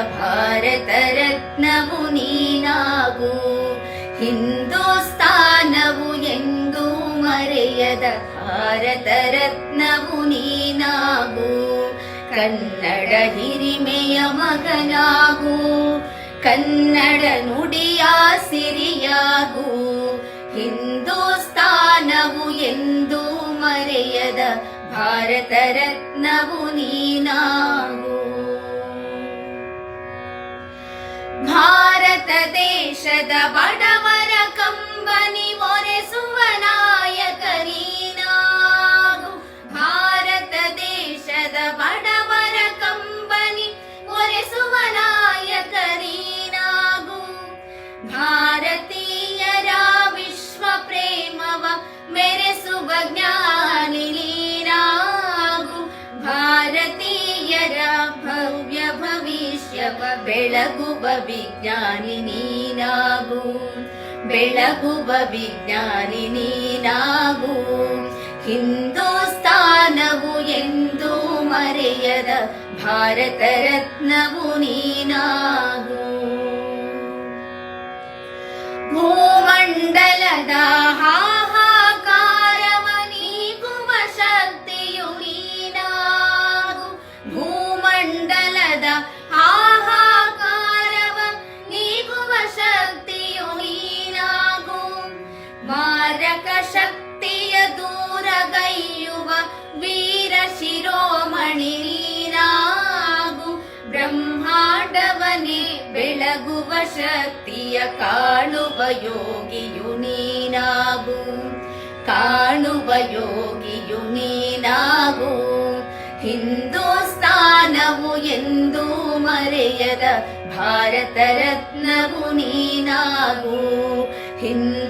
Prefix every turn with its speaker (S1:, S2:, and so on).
S1: ಮರೆಯದ ಭಾರತ ರತ್ನವು ನೀನಾಗು. ಹಿಂದೂಸ್ತಾನವು ಎಂದೂ ಮರೆಯದ ಭಾರತ ರತ್ನವು ನೀನಾಗು. ಕನ್ನಡ ಹಿರಿಮೆಯ ಮಗನಾಗು. ಕನ್ನಡ ನುಡಿಯ ಸಿರಿಯಾಗು. ಹಿಂದೂಸ್ತಾನವು ಎಂದೂ ಮರೆಯದ ಭಾರತ ರತ್ನವು ನೀನಾಗು. ದೇಶದ ಬಡವರ ಬೆಳಗುವ ವಿಜ್ಞಾನಿ ನೀನಾಗು. ಬೆಳಗುವ ವಿಜ್ಞಾನಿ ನೀನಾಗು. ಹಿಂದೂಸ್ತಾನವು ಎಂದು ಮರೆಯದ ಭಾರತ ರತ್ನವು ನೀನಾಗು. ಭೂಮಂಡಲದ ಹಾಹಾಕಾರವ ನೀಗುವ ಶಕ್ತಿಯು ನೀನಾಗು. ಭೂಮಂಡಲದ ಮಾರಕ ಶಕ್ತಿಯ ದೂರಗೈಯುವ ವೀರ ಶಿರೋಮಣಿ ನೀನಾಗು. ಬ್ರಹ್ಮಾಂಡವನೇ ಬೆಳಗುವ ಶಕ್ತಿಯ ಕಾಣುವ ಯೋಗಿಯು ನೀನಾಗು. ಕಾಣುವ ಯೋಗಿಯು ನೀನಾಗು. ಹಿಂದೂಸ್ತಾನವು ಎಂದೂ ಮರೆಯದ ಭಾರತ ರತ್ನವು ನೀನಾಗು. ಹಿಂದೂಸ್ತಾನವು